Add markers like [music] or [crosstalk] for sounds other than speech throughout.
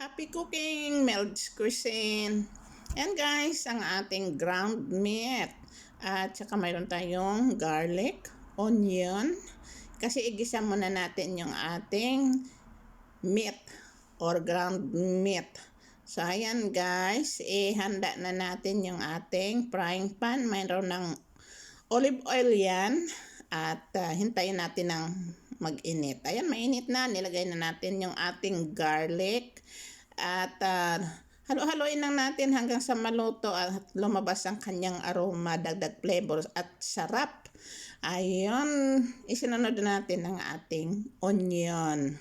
Happy cooking, Mel's Cuisine. And guys, ang ating ground meat. At saka mayroon tayong garlic, onion. Kasi igisa muna natin yung ating meat or ground meat. So, ayan guys, ihanda na natin yung ating frying pan. Mayroon ng olive oil yan. At ah, hintayin natin ng mag-init. Ayan, mainit na. Nilagay na natin yung ating garlic. At ah, halo-haloin lang natin hanggang sa maluto at lumabas ang kanyang aroma, dagdag flavors at sarap. Ayun, isinunod natin ang ating onion.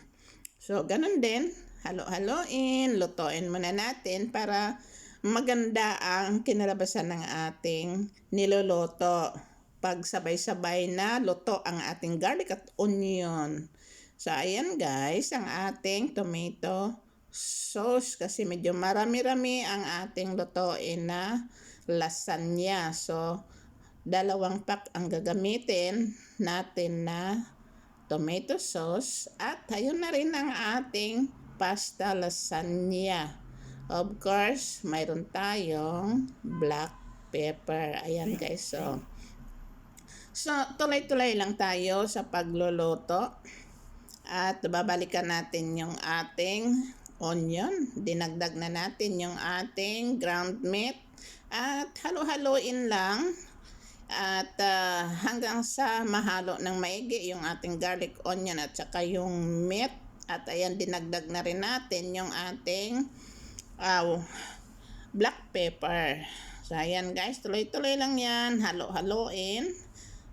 So, ganun din. Halo-haloin, lutuin muna natin para maganda ang kinalabasan ng ating niluluto. Pag sabay-sabay na luto ang ating garlic at onion. So, ayan guys, ang ating tomato sauce kasi medyo marami-rami ang ating lutuin na lasagna. So, dalawang pack ang gagamitin natin na tomato sauce at ayun na rin ang ating pasta lasagna. Of course, mayroon tayong black pepper. Ayan guys, so So, tuloy-tuloy lang tayo sa pagluluto. At babalikan natin yung ating onion. Dinagdag na natin yung ating ground meat. At halo-haloin lang. At ah, hanggang sa mahalo ng maigi yung ating garlic onion at saka yung meat. At ayan, dinagdag na rin natin yung ating ah, black pepper. So, ayan guys, tuloy-tuloy lang yan. Halo-haloin.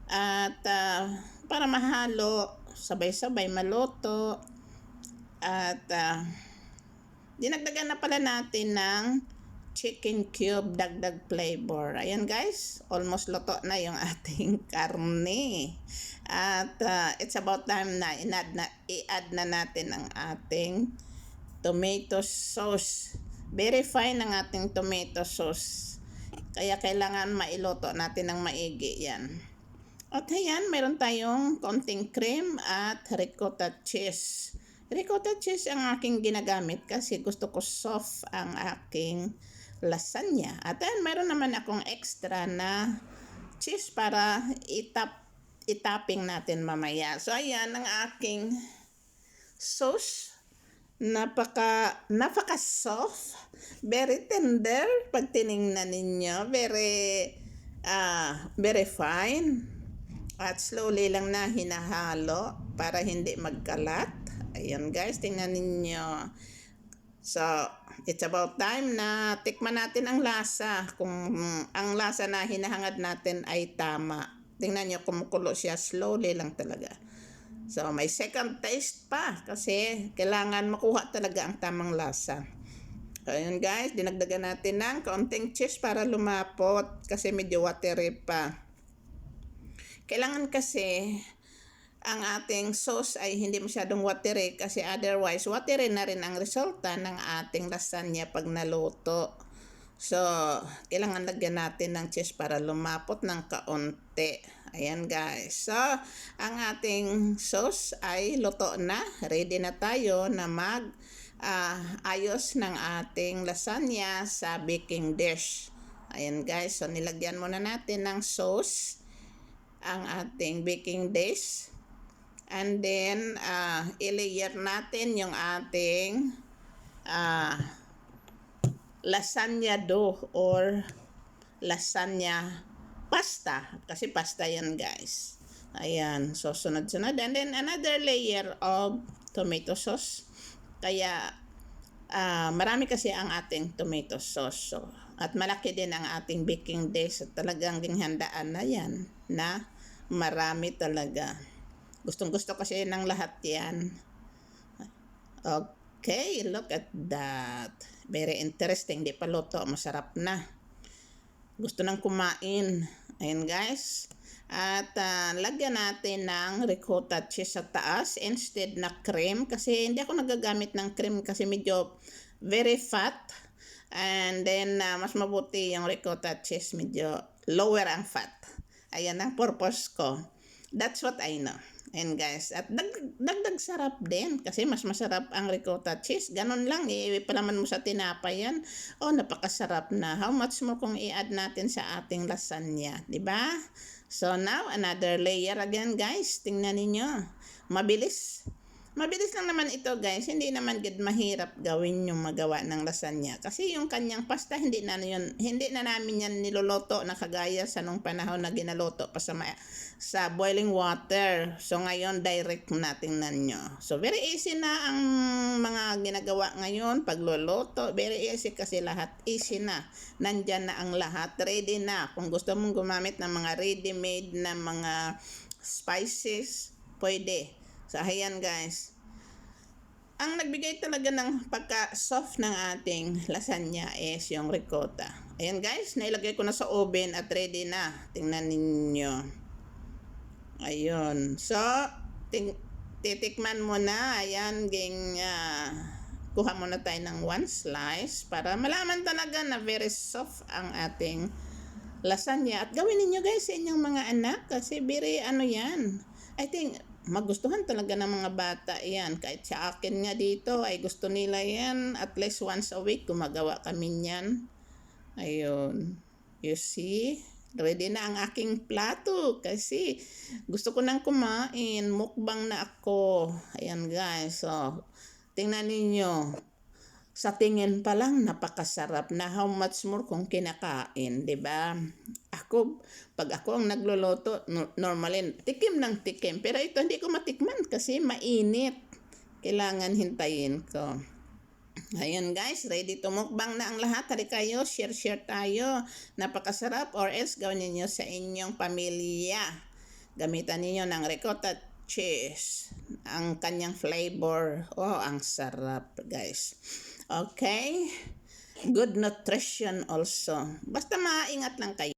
At ah, para mahalo, sabay-sabay maluto. At ah, dinagdagan na pala natin ng chicken cube dagdag flavor. Ayan guys, almost luto na yung [laughs] ating karne. At ah, it's about time na inad na i-add na natin ang ating tomato sauce. Very fine ang ating tomato sauce. Kaya kailangan mailuto natin ng maigi yan. At ayan, meron tayong konting cream at ricotta cheese. Ricotta cheese ang aking ginagamit kasi gusto ko soft ang aking lasagna. At ayan, meron naman akong extra na cheese para itap itapping natin mamaya. So ayan ang aking sauce. Napaka napaka soft, very tender pag tiningnan ninyo, very ah very fine. At slowly lang na hinahalo para hindi magkalat. Ayan guys, tingnan ninyo. So, it's about time na tikman natin ang lasa. Kung ang lasa na hinahangad natin ay tama. Tingnan nyo, kumukulo siya slowly lang talaga. So, may second taste pa kasi kailangan makuha talaga ang tamang lasa. Ayun guys, dinagdagan natin ng kaunting cheese para lumapot kasi medyo watery pa. Kailangan kasi ang ating sauce ay hindi masyadong watery kasi otherwise watery na rin ang resulta ng ating lasagna pag naluto. So, kailangan lagyan natin ng cheese para lumapot ng kaunti. Ayan guys. So, ang ating sauce ay luto na. Ready na tayo na mag ah, ayos ng ating lasagna sa baking dish. Ayan guys. So, nilagyan muna natin ng sauce ang ating baking dish. And then, uh, i-layer natin yung ating uh, lasagna dough or lasagna pasta. Kasi pasta yan, guys. Ayan. So, sunod-sunod. And then, another layer of tomato sauce. Kaya, ah marami kasi ang ating tomato sauce. So, at malaki din ang ating baking dish. So, talagang ginhandaan na yan na marami talaga. Gustong gusto kasi ng lahat yan. Okay, look at that. Very interesting. Di pa luto. Masarap na. Gusto nang kumain. Ayan guys. At ah, lagyan natin ng ricotta cheese sa taas instead na cream. Kasi hindi ako nagagamit ng cream kasi medyo very fat. And then, ah, mas mabuti yung ricotta cheese. Medyo lower ang fat. Ayan ang purpose ko. That's what I know. Ayan guys. At dag, sarap din. Kasi mas masarap ang ricotta cheese. Ganon lang. Ipalaman mo sa tinapay yan. Oh, napakasarap na. How much more kung i-add natin sa ating lasagna. di ba? So now, another layer again guys. Tingnan ninyo. Mabilis. Mabilis lang naman ito guys, hindi naman gid mahirap gawin yung magawa ng lasagna. Kasi yung kanyang pasta hindi na yun, hindi na namin yan niloloto na kagaya sa nung panahon na ginaloto pa sa, ma- sa boiling water. So ngayon direct natin nyo. So very easy na ang mga ginagawa ngayon pagluluto. Very easy kasi lahat easy na. Nandyan na ang lahat, ready na. Kung gusto mong gumamit ng mga ready-made na mga spices, pwede. So, ayan guys. Ang nagbigay talaga ng pagka-soft ng ating lasagna is yung ricotta. Ayan guys, nailagay ko na sa oven at ready na. Tingnan ninyo. Ayun. So, ting titikman mo na. Ayan, ging, ah, kuha muna tayo ng one slice para malaman talaga na very soft ang ating lasagna. At gawin ninyo guys sa inyong mga anak kasi very ano yan. I think magustuhan talaga ng mga bata yan. Kahit sa akin nga dito ay gusto nila yan. At least once a week gumagawa kami yan. Ayun. You see? Ready na ang aking plato kasi gusto ko nang kumain. Mukbang na ako. Ayan guys. So, tingnan ninyo sa tingin pa lang napakasarap na how much more kung kinakain, 'di ba? Ako pag ako ang nagluluto, no, normally tikim ng tikim, pero ito hindi ko matikman kasi mainit. Kailangan hintayin ko. Ayun guys, ready to mukbang na ang lahat. Tari kayo, share-share tayo. Napakasarap or else gawin niyo sa inyong pamilya. Gamitan niyo ng ricotta cheese. Ang kanyang flavor. Oh, ang sarap guys. Okay? Good nutrition also. Basta maingat lang kayo.